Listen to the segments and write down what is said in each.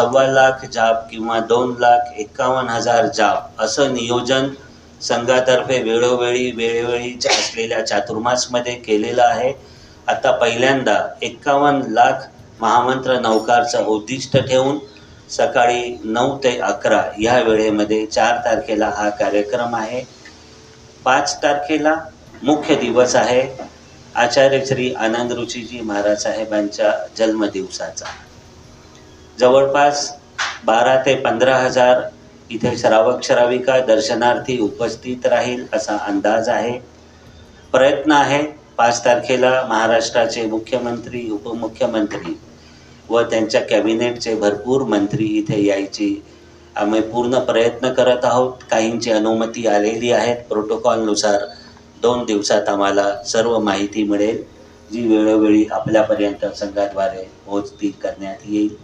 सव्वा लाख जाप किंवा दोन लाख एकावन्न हजार जाप असं नियोजन संघातर्फे वेळोवेळी वेळोवेळी असलेल्या चातुर्मासमध्ये केलेलं आहे. आता पहिल्यांदा एकावन्न लाख महामंत्र नौकारचं उद्दिष्ट ठेवून सकाळी नऊ ते अकरा या वेळेमध्ये चार तारखेला हा कार्यक्रम आहे. पाच तारखेला मुख्य दिवस आहे. आचार्य श्री आनंद ऋषीजी महाराज साहेबांच्या जन्मदिवसाचा. जवळपास बारा ते पंधरा हजार इथे श्रावक श्राविका दर्शनार्थी उपस्थित राहील असा अंदाज आहे. प्रयत्न आहे पाच तारखेला महाराष्ट्राचे मुख्यमंत्री उपमुख्यमंत्री व त्यांच्या कॅबिनेटचे भरपूर मंत्री इथे यायची. आम्ही पूर्ण प्रयत्न करत आहोत. काहींची अनुमती आलेली आहे प्रोटोकॉलनुसार दोन दिवसात आम्हाला सर्व माहिती मिळेल जी वेळोवेळी आपल्यापर्यंत संघाद्वारे पोहोचती करण्यात येईल.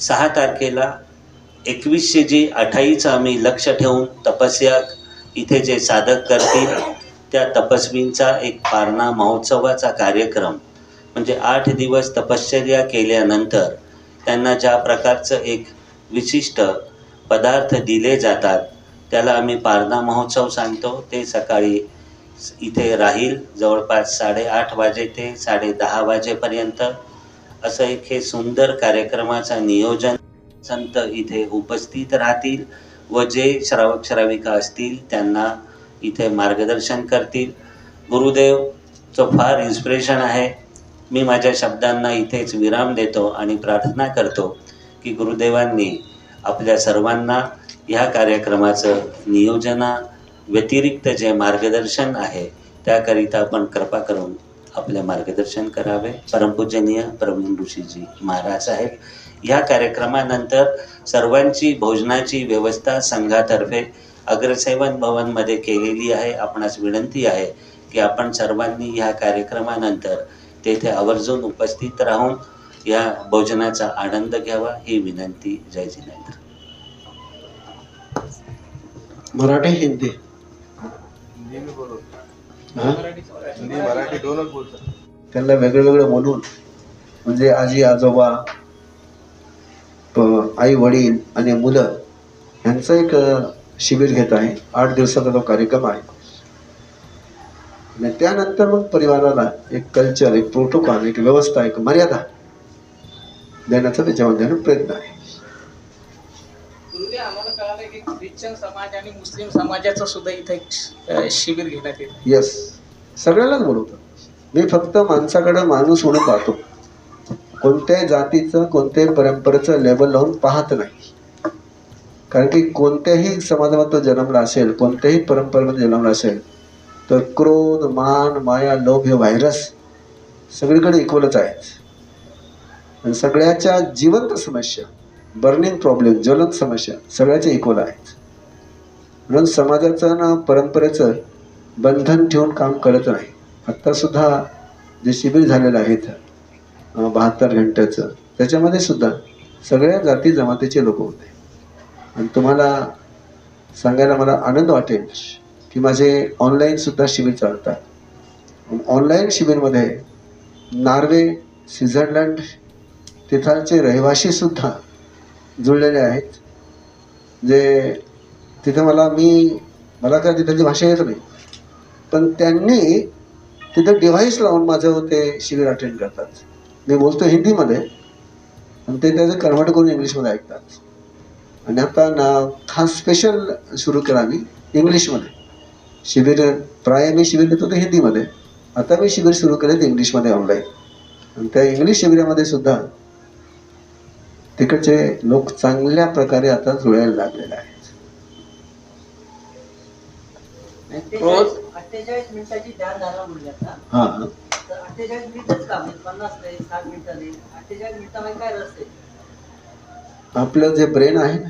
सहा तारखेला एकवीसशे जी अठ्ठावीसचं आम्ही लक्ष ठेवून तपस्या इथे जे साधक करतील त्या तपस्वींचा एक पारणा महोत्सवाचा कार्यक्रम म्हणजे आठ दिवस तपश्चर्या केल्यानंतर त्यांना ज्या प्रकारचं एक विशिष्ट पदार्थ दिले जातात त्याला आम्ही पारणा महोत्सव सांगतो. ते सकाळी इथे राहील जवळपास साडेआठ वाजे ते साडे दहा वाजेपर्यंत. असं एक हे सुंदर कार्यक्रमाचं नियोजन संत इथे उपस्थित राहतील व जे श्रावक श्राविका असतील त्यांना इथे मार्गदर्शन करतील. गुरुदेवचं फार इन्स्पिरेशन आहे. मी माझ्या शब्दांना इथेच विराम देतो आणि प्रार्थना करतो की गुरुदेवांनी आपल्या सर्वांना ह्या कार्यक्रमाचं नियोजना व्यतिरिक्त जे मार्गदर्शन आहे त्याकरिता आपण कृपा करून आपले मार्गदर्शन करावे. परमपूजनीय प्रवीण ऋषीजी महाराज आहेत ह्या कार्यक्रमानंतर सर्वांची भोजनाची व्यवस्था संघातर्फे अग्रसेवन भवनमध्ये केलेली आहे. आपणास विनंती आहे की आपण सर्वांनी ह्या कार्यक्रमानंतर तेथे आवर्जून उपस्थित राहून या भोजनाचा आनंद घ्यावा ही विनंती. जय जिनेंद्र. मराठी हिंदी? हिंदी मराठी दोनच बोलतात त्यांना वेगळं वेगळं बोलून म्हणजे आजी आजोबा आई वडील आणि मुलं यांचं एक शिबिर घेत आहे. आठ दिवसाचा तो कार्यक्रम आहे. आणि त्यानंतर मग परिवाराला एक कल्चर एक प्रोटोकॉल एक व्यवस्था एक मर्यादा देण्याचा त्याच्यामध्ये प्रयत्न आहे गुरुदेव आम्हाला कळालं की ख्रिश्चन समाज आणि मुस्लिम समाजाचं सुद्धा इथं एक शिबिर घेण्यात येत. येस सगळ्यालाच बोलवतो. मी फक्त माणसाकडं माणूस म्हणून पाहतो. कोणत्याही जातीचं कोणत्याही परंपरेचं लेवल लावून पाहत नाही. कारण की कोणत्याही समाजामध्ये तो जन्मला असेल कोणत्याही परंपरेमध्ये जन्मला असेल तर क्रोध मान माया लोभ हे व्हायरस सगळीकडे इक्वलच आहेत. आणि सगळ्याच्या जिवंत समस्या बर्निंग प्रॉब्लेम ज्वलंत समस्या सगळ्याच्या इक्वल आहेत. म्हणून समाजाचं ना परंपरेचं बंधन ठेवून काम करत नाही. आत्तासुद्धा जे शिबिर झालेलं आहे इथं बहात्तर घंट्याचं त्याच्यामध्ये सुद्धा सगळ्या जाती जमातीचे लोक होते. आणि तुम्हाला सांगायला मला आनंद वाटेल की माझे ऑनलाईनसुद्धा शिबिर चालतात. ऑनलाईन शिबिरमध्ये नॉर्वे स्वित्झर्लंड तिथालचे रहिवाशीसुद्धा जुळलेले आहेत. जे तिथं मला मी मला काय तिथली भाषा येत नाही. पण त्यांनी तिथं डिव्हाइस लावून माझं ते शिबिर अटेंड करतात. मी बोलतो हिंदीमध्ये आणि ते त्याचं कन्व्हर्ट करून इंग्लिशमध्ये ऐकतात. आणि आता ना खास स्पेशल सुरू केला मी इंग्लिशमध्ये. शिबिर प्राय मी शिबिर देत होते हिंदीमध्ये. आता मी शिबिर सुरू केले ते इंग्लिशमध्ये ऑनलाईन आणि त्या इंग्लिश शिबिरामध्ये सुद्धा तिकडचे लोक चांगल्या प्रकारे आता जुळायला लागलेले आहेत. रोज अठ्ठेचाळीस मिनिटाची ध्यानधारणा म्हणली आता हां? तर अठ्ठेचाळीस मिनिटच काम आहे पन्नास नाही साठ मिनिटं नाही. अठ्ठेचाळीस मिनिटामध्ये काय रस आहे? आपलं जे ब्रेन आहे ना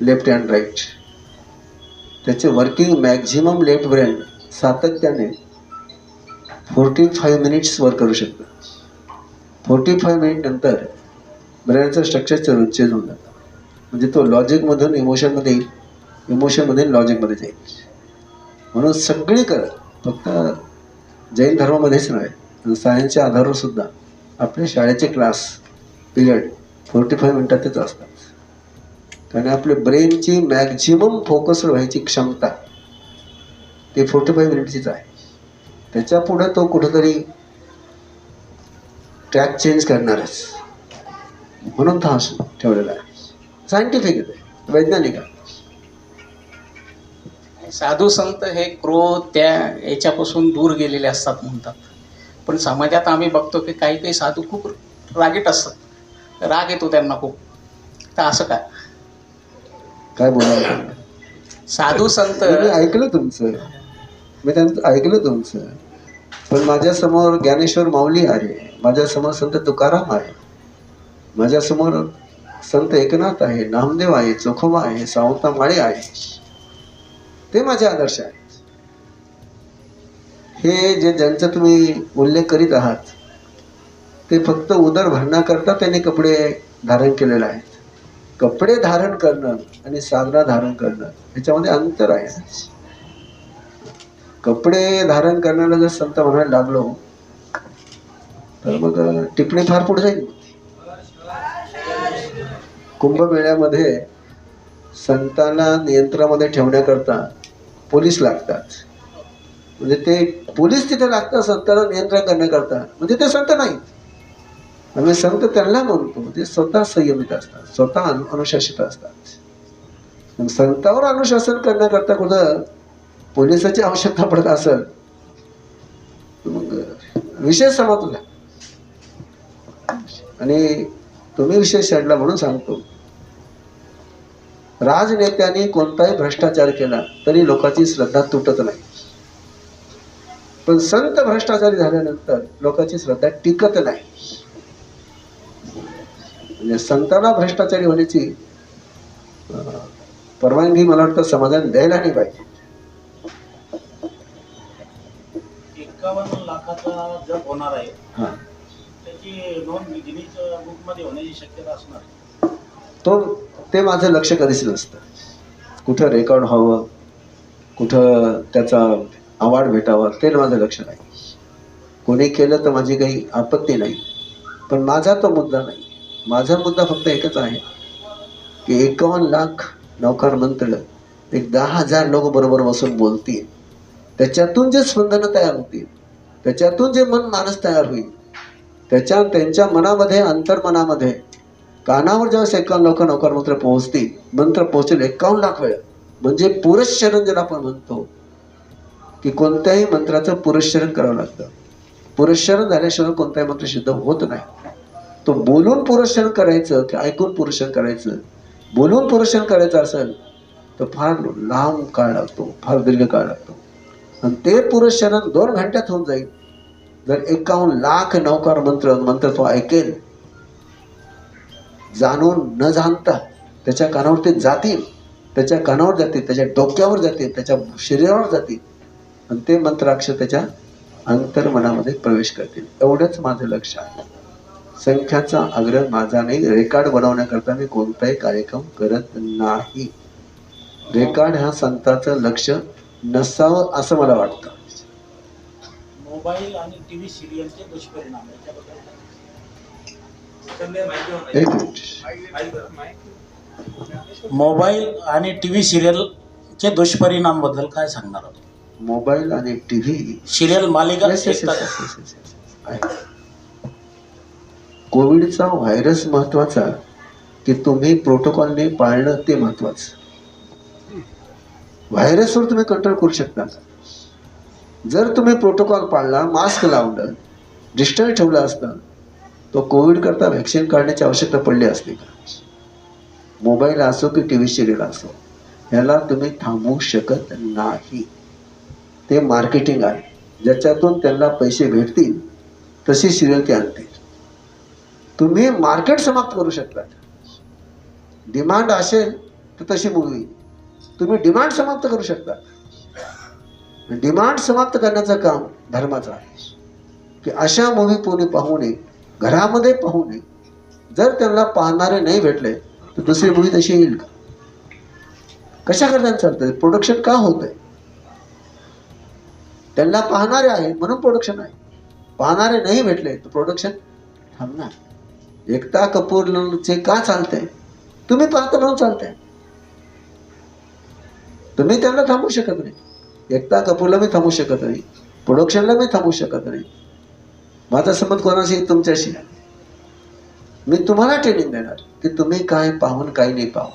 लेफ्ट अँड राईट त्याचे वर्किंग मॅक्झिमम लेफ्ट ब्रेन सातत्याने फोर्टी फाईव्ह मिनिट्स वर्क करू शकतं. फोर्टी फाईव्ह मिनिट नंतर ब्रेनचं स्ट्रक्चर चेंज होऊन जातं. म्हणजे तो लॉजिकमधून इमोशनमध्ये येईल इमोशनमधून लॉजिकमध्ये जाईल. म्हणून सगळीकडं फक्त जैन धर्मामध्येच नव्हे सायन्सच्या आधारावर सुद्धा. आपले शाळेचे क्लास पिरियड फोर्टी फाय मिनटातच असतात. कारण आपले ब्रेनची मॅक्झिमम फोकस व्हायची क्षमता ते फोर्टी फाय मिनिटचीच आहे. त्याच्या पुढे तो कुठंतरी ट्रॅक चेंज करणारच. म्हणून तो ठेवलेला आहे. सायंटिफिक आहे ते, वैज्ञानिक आहे. साधू संत हे क्रोध त्या याच्यापासून दूर गेलेले असतात म्हणतात. पण समाजात आम्ही बघतो की काही काही साधू खूप रागीट असतात. राग येतो त्यांना खूप. तर असं काय? काय बोलायला साधू संत ऐकलं तुमचं. मी त्यांचं ऐकलं तुमचं. पण माझ्यासमोर ज्ञानेश्वर माऊली आहे माझ्यासमोर संत तुकाराम आहे माझ्यासमोर संत एकनाथ आहे नामदेव आहे चोखोबा आहे सावता माळी आहे. ते माझे आदर्श आहेत. हे जे ज्यांचा तुम्ही उल्लेख करीत आहात ते फक्त उदर भरण्याकरता त्यांनी कपडे धारण केलेले आहेत. कपडे धारण करणं आणि साधना धारण करणं ह्याच्यामध्ये अंतर आहे. कपडे धारण करण्याला जर संत म्हणायला लागलो तर मग टिपणी फार पुढे जाईल. कुंभमेळ्यामध्ये संतांना नियंत्रणामध्ये ठेवण्याकरता पोलीस लागतात. म्हणजे ते पोलीस तिथे लागतात संतांना नियंत्रण करण्याकरता म्हणजे ते संत नाहीत. आम्ही संत त्यांना म्हणतो ते स्वतः संयमित असतात स्वतः अनु अनुशासित असतात. मग संतावर अनुशासन करण्याकरता कुठं पोलिसाची आवश्यकता पडत असेल मग विषय समजला आणि तुम्ही विषय शेडला म्हणून सांगतो. राजनेत्यांनी कोणताही भ्रष्टाचार केला तरी लोकांची श्रद्धा तुटत नाही. पण संत भ्रष्टाचारी झाल्यानंतर लोकांची श्रद्धा टिकत नाही. म्हणजे संतांना भ्रष्टाचारी होण्याची परवानगी मला वाटतं समाजाने द्यायला नाही पाहिजे. लाखाचा जप होणार आहे. त्याची नोंद गिनीज होण्याची शक्यता असणार. तो ते माझं लक्ष कधीच नसतं. कुठं रेकॉर्ड व्हावं कुठं त्याचा अवॉर्ड भेटावा ते माझं लक्ष नाही. कोणी केलं तर माझी काही आपत्ती नाही. पण माझा तो मुद्दा नाही. माझा मुद्दा फक्त एकच आहे की एकावन्न लाख नौकार मंत्र एक दहा हजार लोक बरोबर बसून बोलतील. त्याच्यातून जे स्पंदनं तयार होतील त्याच्यातून जे मन मानस तयार होईल त्याच्या त्यांच्या मनामध्ये अंतर्मनामध्ये कानावर ज्यावेळेस एकावन्न लोक नौकार मंत्र पोहोचतील मंत्र पोहोचेल एकावन्न लाख वेळ. म्हणजे पुरस्चरण ज्याला आपण म्हणतो की कोणत्याही मंत्राचं पुरस्चरण करावं लागतं. पुरस्चरण झाल्याशिवाय कोणताही मंत्र सिद्ध होत नाही. तो बोलून पुरस्चरण करायचं की ऐकून पुरस्चरण करायचं बोलून पुरस्चरण करायचं असेल तर फार लांब काळ लागतो फार दीर्घ काळ लागतो. आणि ते पुरस्चरण दोन घंट्यात होऊन जाईल. जर एकावन्न लाख नौकार मंत्र मंत्र तो ऐकेल जाणून न जाणता त्याच्या कानावर ते जातील त्याच्या कानावर जातील त्याच्या डोक्यावर जातील त्याच्या शरीरावर जातील. आणि ते मंत्राक्ष त्याच्या अंतर्मनामध्ये प्रवेश करतील. एवढंच माझं लक्ष आहे. संख्याचा आग्रह माझा नाही. रेकॉर्ड बनवण्याकरता मी कोणताही कार्यक्रम करत नाही. रेकॉर्ड हा संताचं लक्ष नसावं असं मला वाटतं. मोबाईल आणि टी व्ही सिरियलचे दुष्परिणाम एक मिनिट. मोबाईल आणि टी व्ही सिरियलचे दुष्परिणामबद्दल काय सांगणार आहोत? मोबाईल आणि टी व्ही सिरियल मालिका. कोविडचा व्हायरस महत्त्वाचा की तुम्ही प्रोटोकॉलने पाळणं ते महत्वाचं. व्हायरसवर तुम्ही कंट्रोल करू शकता. जर तुम्ही प्रोटोकॉल पाळला मास्क लावलं डिस्टन्स ठेवला असता तो कोविड करता व्हॅक्सिन काढण्याची आवश्यकता पडली असते का? मोबाईल असो की टी व्ही सिरियल असो ह्याला तुम्ही थांबवू शकत नाही. ते मार्केटिंग आहे. ज्याच्यातून त्यांना पैसे भेटतील तशी सिरियल ते आणतील. तुम्ही मार्केट समाप्त करू शकता. डिमांड असेल तर तशी मूवी. तुम्ही डिमांड समाप्त करू शकता. डिमांड समाप्त करण्याचं काम धर्माचं आहे. की अशा मूवी कोणी पाहू नये घरामध्ये पाहू नये. जर त्यांना पाहणारे नाही भेटले तर दुसरी मुली तशी येईल का? कशा करता चालतंय? प्रोडक्शन का होत आहे त्यांना पाहणारे आहे म्हणून प्रोडक्शन आहे. पाहणारे नाही भेटले तर प्रोडक्शन थांबणार. एकता कपूरचे का चालतंय? तुम्ही पाहता म्हणून चालतंय. तुम्ही त्यांना थांबू शकत नाही. एकता कपूरला मी थांबू शकत नाही. प्रोडक्शनला मी थांबू शकत नाही. माझा संबंध कोणाशी तुमच्याशी. आहे. मी तुम्हाला ट्रेनिंग देणार की तुम्ही काय पाहून काय नाही पाहू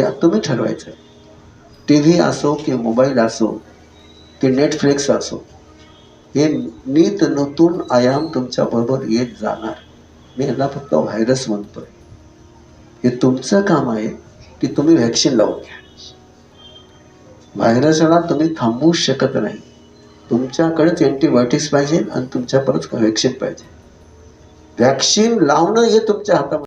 या तुम्ही ठरवायचं. टी व्ही असो की मोबाईल असो की नेटफ्लिक्स असो हे नीत नूतन आयाम तुमच्याबरोबर येत जाणार. मी यांना फक्त व्हायरस म्हणतोय. हे तुमचं काम आहे की तुम्ही व्हॅक्सिन लावून घ्या. व्हायरसला तुम्ही थांबवू शकत नाही. तुमच्याकडेच अँटीबायोटिक्स पाहिजे आणि तुमच्या परत व्हॅक्सिन पाहिजे. व्हॅक्सिन लावणं हे तुमच्या हातामध्ये